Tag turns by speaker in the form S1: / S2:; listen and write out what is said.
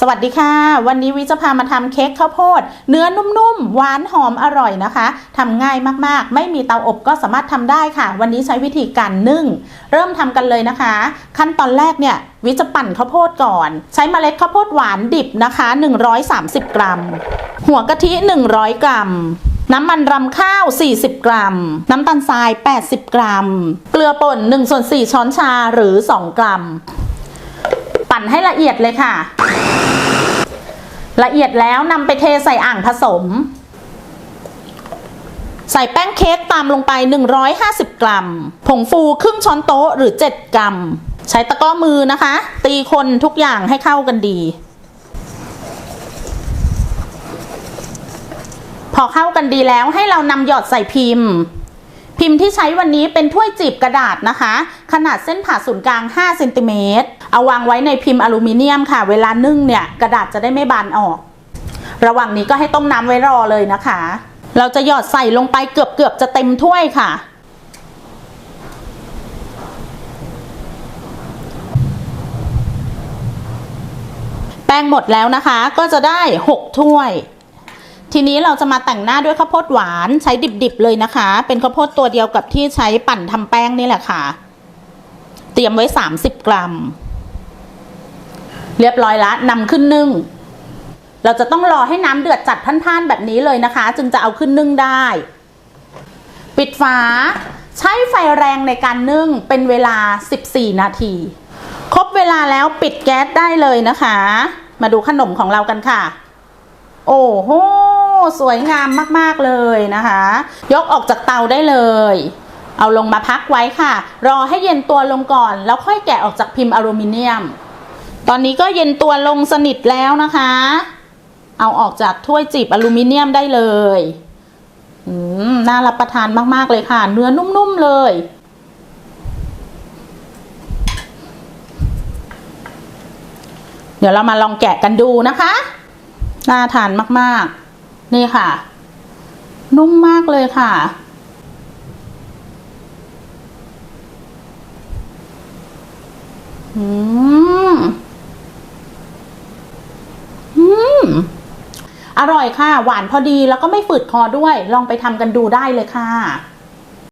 S1: สวัสดีค่ะ วันนี้วิจะพามาทำเค้กข้าวโพด เนื้อนุ่มๆ หวานหอมอร่อยนะคะทำง่ายมากๆ ไม่มีเตาอบก็สามารถทำได้ค่ะ วันนี้ใช้วิธีการนึ่ง เริ่มทำกันเลยนะคะ ขั้นตอนแรกเนี่ยวิจะปั่นข้าวโพดก่อน ใช้เมล็ดข้าวโพดหวานดิบนะคะ 130 กรัม หัวกะทิ 100 กรัมน้ำมันรำข้าว 40 กรัม น้ำตาลทราย 80 กรัม เกลือป่น1ส่วน4ช้อนชาหรือ 2 กรัม ปั่นให้ละเอียดเลยค่ะ ละเอียดแล้วนำไปเทใส่อ่างผสม ใส่แป้งเค้กตามลงไป 150 กรัม ผงฟูครึ่งช้อนโต๊ะหรือ 7 กรัม ใช้ตะก้อมือนะคะ ตีคนทุกอย่างให้เข้ากันดี พอเข้ากันดีแล้วให้เรานำหยอดใส่พิมพ์ พิมพ์ที่ใช้วันนี้เป็นถ้วยจีบกระดาษนะคะ ขนาดเส้นผ่าศูนย์กลาง 5 เซนติเมตร เอาวางไว้ในพิมพ์อลูมิเนียมค่ะ เวลานึ่งเนี่ยกระดาษจะได้ไม่บานออก ระหว่างนี้ก็ให้ต้มน้ำไว้รอเลยนะคะ เราจะหยอดใส่ลงไปเกือบเกือบๆจะเต็มถ้วยค่ะ แป้งหมดแล้วนะคะ ก็จะได้ 6 ถ้วย ทีนี้เราจะมาแต่งหน้าด้วยข้าวโพดหวานใช้ดิบๆเลยนะคะ เป็นข้าวโพดตัวเดียวกับที่ใช้ปั่นทำแป้งนี่แหละค่ะ เตรียมไว้ 30 กรัม เรียบร้อยละนำขึ้นนึ่ง เราจะต้องรอให้น้ำเดือดจัดท่านๆแบบนี้เลยนะคะ จึงจะเอาขึ้นนึ่งได้ ปิดฝาใช้ไฟแรงในการนึ่งเป็นเวลา 14 นาที ครบเวลาแล้วปิดแก๊สได้เลยนะคะ มาดูขนมของเรากันค่ะ โอ้โห สวยงามมากๆเลยนะคะ ยกออกจากเตาได้เลย เอาลงมาพักไว้ค่ะ รอให้เย็นตัวลงก่อน แล้วค่อยแกะออกจากพิมพ์อลูมิเนียม ตอนนี้ก็เย็นตัวลงสนิทแล้วนะคะ เอาออกจากถ้วยจีบอลูมิเนียมได้เลยอืมน่ารับประทานมากๆเลยค่ะ เนื้อนุ่มๆเลยเดี๋ยวเรามาลองแกะกันดูนะคะ น่าทานมาก ๆ นี่ค่ะ นุ่มมากเลยค่ะ อืม อืม อร่อยค่ะ หวานพอดีแล้วก็ไม่ฝืดคอด้วย ลองไปทำกันดูได้เลยค่ะ